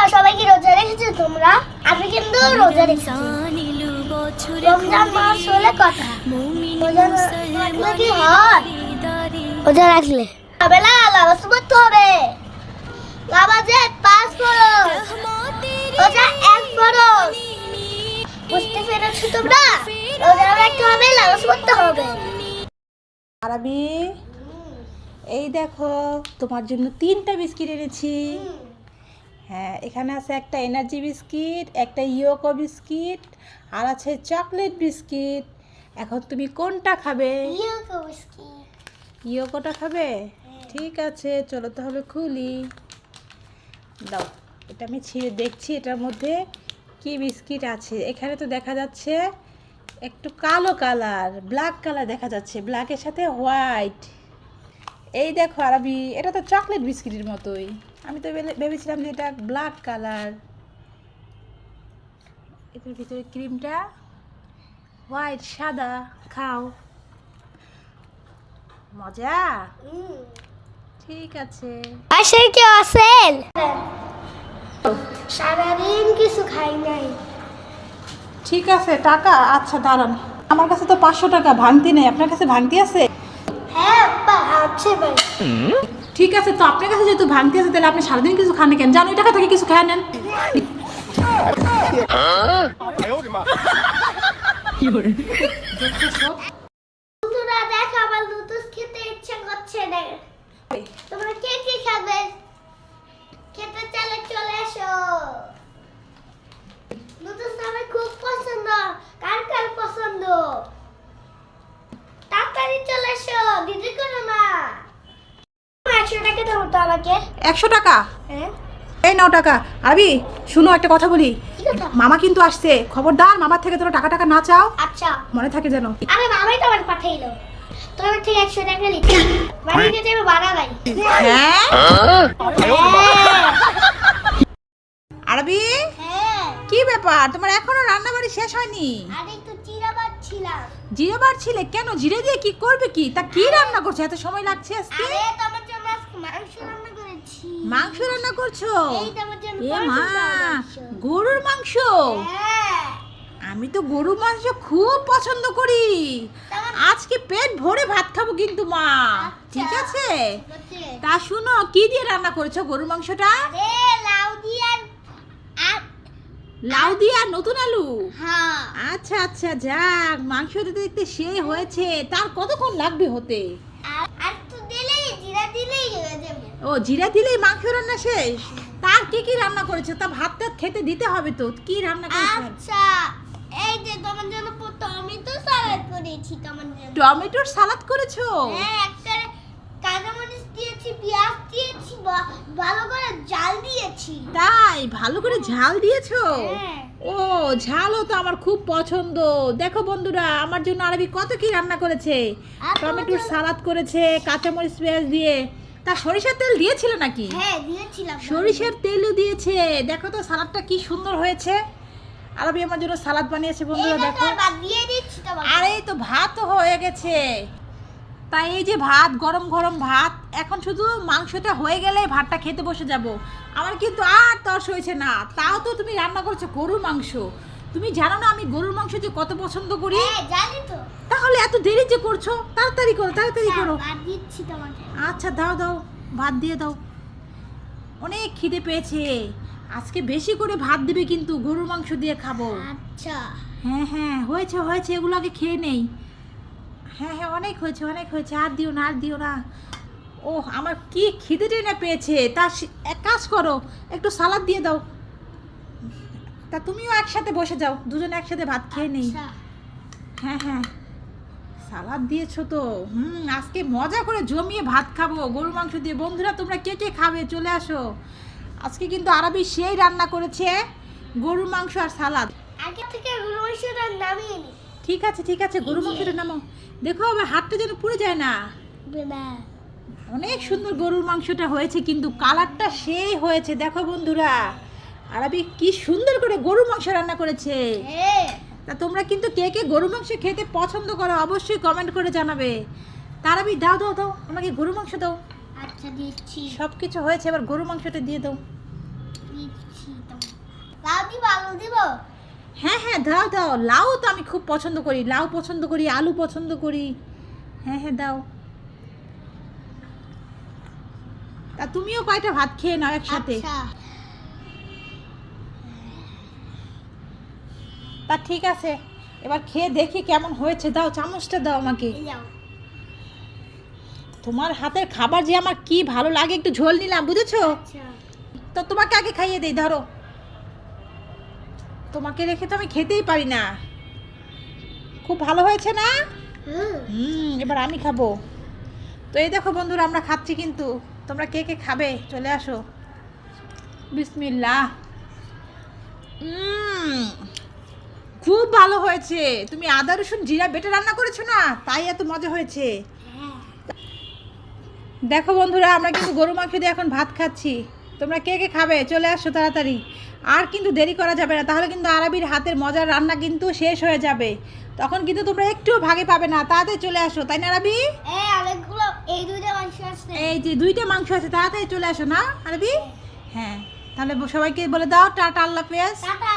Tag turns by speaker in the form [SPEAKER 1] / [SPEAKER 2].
[SPEAKER 1] বন্ধুরা সবাই কি রোজা রেখেছো তোমরা? আমি কিন্তু রোজা রেখেছি রমজান মাস হলে কথা। রোজা রাখলে কি হয়? রোজা রাখলে। হবে। না করতে হবে পাঁচ ফরজ। রোজা এক ফরজ। বুঝতে পেরেছ তোমরা? রোজা রাখতে হবে হবে।
[SPEAKER 2] আরবি এই দেখো তোমার জন্য তিনটা বিস্কিট এনেছি। হ্যাঁ এখানে আছে একটা এনার্জি বিস্কিট একটা ইয়োকো বিস্কিট আর আছে চকলেট বিস্কিট এখন তুমি কোনটা খাবে?
[SPEAKER 1] ইয়ে
[SPEAKER 2] ইয়োকোটা খাবে? ঠিক আছে চলো তাহলে খুলি। দাও এটা আমি ছিঁড়ে দেখছি এটার মধ্যে কি বিস্কিট আছে। এখানে তো দেখা যাচ্ছে একটু কালো কালার ব্ল্যাক কালার দেখা যাচ্ছে। ব্ল্যাকের সাথে হোয়াইট এই দেখো আরবি এটা তো চকলেট বিস্কিটের মতোই। আমি তো ভেবেছিলাম যে এটা ব্ল্যাক কালার এটার ভিতরে ক্রিমটা হোয়াইট সাদা। খাও। মজা? ঠিক আছে।
[SPEAKER 1] আসে কি আছেন সারাদিন কিছু খাই নাই।
[SPEAKER 2] ঠিক আছে টাকা? আচ্ছা দাঁড়ান। আমার কাছে তো পাঁচশো টাকা ভাঙতি নেই। আপনার কাছে ভাঙতি আছে?
[SPEAKER 1] হ্যাঁ আছে ভাই।
[SPEAKER 2] ঠিক আছে তো আপনার কাছে যেহেতু ভাঙতি আছে তাহলে আপনি সারাদিন কিছু খান কেন? জানো ওই টাকা থেকে কিছু খেয়ে নেন।
[SPEAKER 1] একশো টাকা?
[SPEAKER 2] এই নাও টাকা। আবি শুনো একটা কথা বলি। মামা কিন্তু আসছে। খবরদার মামার থেকে তোরা টাকা টাকা না চাও।
[SPEAKER 1] আচ্ছা।
[SPEAKER 2] মনে থাকে যেন।
[SPEAKER 1] আরে মামাই তো আমার পাঠাইলো। তোমার থেকে একশো টাকা লিখে। বাড়িতে যাবে বাড়া নাই
[SPEAKER 2] হ্যাঁ?
[SPEAKER 1] হ্যাঁ?
[SPEAKER 2] আরবি?
[SPEAKER 1] হ্যাঁ।
[SPEAKER 2] কি ব্যাপার? তোমার এখনও রান্না বাড়ি শেষ হয়নি?
[SPEAKER 1] আরে একটু
[SPEAKER 2] জিরে বাড়ছিলে কেন? জিরে দিয়ে কি করবে কি? তা কি রান্না করছ? এত সময় লাগছে আজকে?
[SPEAKER 1] আরে তোমার জন্য মাংস রান্না করেছি।
[SPEAKER 2] মাংস রান্না করছ? এ মা গরুর মাংস?
[SPEAKER 1] হ্যাঁ।
[SPEAKER 2] আমি তো গরুর মাংস খুব পছন্দ করি। আজকে পেট ভরে ভাত খাব কিন্তু মা।
[SPEAKER 1] আচ্ছা।
[SPEAKER 2] ঠিক আছে? তা শুনো কি দিয়ে রান্না করেছ গরুর মাংসটা?
[SPEAKER 1] লাউ দিয়ে আর-
[SPEAKER 2] নতুন আলু?
[SPEAKER 1] হ্যাঁ।
[SPEAKER 2] আচ্ছা আচ্ছা যাক মাংসটা দেখতে সে হয়েছে। তার কতক্ষণ লাগবে হতে
[SPEAKER 1] আর আর তো দিলেই জিরা দিলেই হয়ে যাবে
[SPEAKER 2] ও জিরা দিলেই মাংস রান্না শেষ। তার কি কি রান্না করেছ? তা ভাত টাত খেতে দিতে হবে তো। কি রান্না করেছ?
[SPEAKER 1] আচ্ছা এই যে তোমার জন্য টমেটো সালাদ করেছি তোমার জন্য।
[SPEAKER 2] টমেটোর সালাদ করেছ?
[SPEAKER 1] হ্যাঁ একটা কাঁচামরিচ দিয়েছি পেঁয়াজ দিয়েছি বা- ভালো করে ঝাল দিয়েছি।
[SPEAKER 2] তাই? ভালো করে ঝাল দিয়েছ?
[SPEAKER 1] হ্যাঁ।
[SPEAKER 2] ও ঝালও তো আমার খুব পছন্দ। দেখো বন্ধুরা আমার জন্য আরবি কত কি রান্না করেছে? টমেটোর সালাদ করেছে কাঁচামরিচ পেঁয়াজ দিয়ে। তা সরিষার তেল দিয়েছিল নাকি?
[SPEAKER 1] হ্যাঁ দিয়েছিলাম।
[SPEAKER 2] সরিষার তেলও দিয়েছে। দেখো তো সালাদটা কি সুন্দর হয়েছে। আরবি আমার জন্য সালাদ বানিয়েছে বন্ধুরা দেখো। আর এই তো ভাতও হয়ে গেছে। তাই এই যে ভাত গরম গরম ভাত এখন শুধু মাংসটা হয়ে গেলে ভাতটা খেতে বসে যাব। আমার কিন্তু আর তর্স হয়েছে না। তাও তো তুমি রান্না করছ গরুর মাংস। তুমি জানো না আমি গরুর মাংস যে কত পছন্দ করি?
[SPEAKER 1] হ্যাঁ জানি তো।
[SPEAKER 2] তাহলে এত দেরি যে করছ? তাড়াতাড়ি করো তাড়াতাড়ি করো।
[SPEAKER 1] বাদ দিচ্ছি তোমাকে।
[SPEAKER 2] আচ্ছা দাও দাও ভাত দিয়ে দাও। অনেক খিদে পেয়েছে। আজকে বেশি করে ভাত দিবে কিন্তু গরুর মাংস দিয়ে খাব।
[SPEAKER 1] আচ্ছা।
[SPEAKER 2] হ্যাঁ হ্যাঁ হয়েছে হয়েছে এগুলো আগে খেয়ে নেই। হ্যাঁ হ্যাঁ অনেক হয়েছে অনেক হয়েছে। আর দিও না আর দিও না। ও আমার কি খিদে টেনে পেয়েছে। তা এক কাজ করো একটু সালাদ দিয়ে দাও। তা তুমিও একসাথে বসে যাও দুজনে একসাথে ভাত খেয়ে নেই।
[SPEAKER 1] আচ্ছা।
[SPEAKER 2] হ্যাঁ হ্যাঁ। সালাদ দিয়েছ তো। হুম আজকে মজা করে জমিয়ে ভাত খাব গরু মাংস দিয়ে। বন্ধুরা তোমরা কে কে খাবে? চলে আসো। আজকে কিন্তু আরবি সেই রান্না করেছে গরুর মাংস আর সালাদ।
[SPEAKER 1] আগে থেকে গরু মাংসটা নামিয়ে নি।
[SPEAKER 2] ঠিক আছে ঠিক আছে গরু মাংসটা নামো। দেখো আবার হাতটা যেন পুড়ে যায় না। অনেক সুন্দর গরুর মাংসটা হয়েছে কিন্তু কালারটা সেই হয়েছে। দেখো বন্ধুরা। আরবি কি সুন্দর করে গরুর মাংস রান্না করেছে।
[SPEAKER 1] হ্যাঁ।
[SPEAKER 2] তা তোমরা কিন্তু কে কে গরু মাংস খেতে পছন্দ করো অবশ্যই কমেন্ট করে জানাবে। তার আমি দাও দাও দাও আমাকে গরু মাংস দাও।
[SPEAKER 1] আচ্ছা দিচ্ছি।
[SPEAKER 2] সব কিছু হয়েছে এবার গরু মাংসটা দিয়ে দাও।
[SPEAKER 1] লাউ দিব আলু দিব?
[SPEAKER 2] হ্যাঁ হ্যাঁ দাও দাও। লাউ তো আমি খুব পছন্দ করি। লাউ পছন্দ করি আলু পছন্দ করি। হ্যাঁ হ্যাঁ দাও। তা তুমিও কয়টা ভাত খেয়ে নাও একসাথে
[SPEAKER 1] আচ্ছা
[SPEAKER 2] তা ঠিক আছে এবার খেয়ে দেখি কেমন হয়েছে। দাও চামচটা দাও আমাকে। তোমার হাতের খাবার যে আমার কি ভালো লাগে একটু ঝোল নিলাম বুঝেছ?
[SPEAKER 1] আচ্ছা।
[SPEAKER 2] তো তোমাকে আগে খাইয়ে দেই ধরো। তোমাকে রেখে তো আমি খেতেই পারি না। খুব ভালো হয়েছে না?
[SPEAKER 1] হুম।
[SPEAKER 2] হুম এবার আমি খাব। তো এই দেখো বন্ধুরা আমরা খাচ্ছি কিন্তু। তোমরা কে কে খাবে? চলে আসো। বিসমিল্লাহ। উম, খুব ভালো হয়েছে। তুমি আদা রসুন জিরা বেটে রান্না করেছ না? তাই এত মজা হয়েছে।
[SPEAKER 1] হ্যাঁ
[SPEAKER 2] দেখো বন্ধুরা আমরা কিন্তু গরু মাংস দিয়ে এখন ভাত খাচ্ছি। তোমরা কে কে খাবে? চলে আসো তাড়াতাড়ি। আর কিন্তু দেরি করা যাবে না তাহলে কিন্তু আরবির হাতের মজার রান্না কিন্তু শেষ হয়ে যাবে। তখন কিন্তু তোমরা একটুও ভাগে পাবে না তাড়াতাড়ি চলে আসো তাই না আরবি?
[SPEAKER 1] এই এই দুইটা মাংস আছে।
[SPEAKER 2] এই যে দুইটা মাংস আছে তাড়াতাড়ি চলে আসো না আরবি? হ্যাঁ। তাহলে সবাইকে বলে দাও টাটা আল্লাহ পেঁয়াজ
[SPEAKER 1] টাটা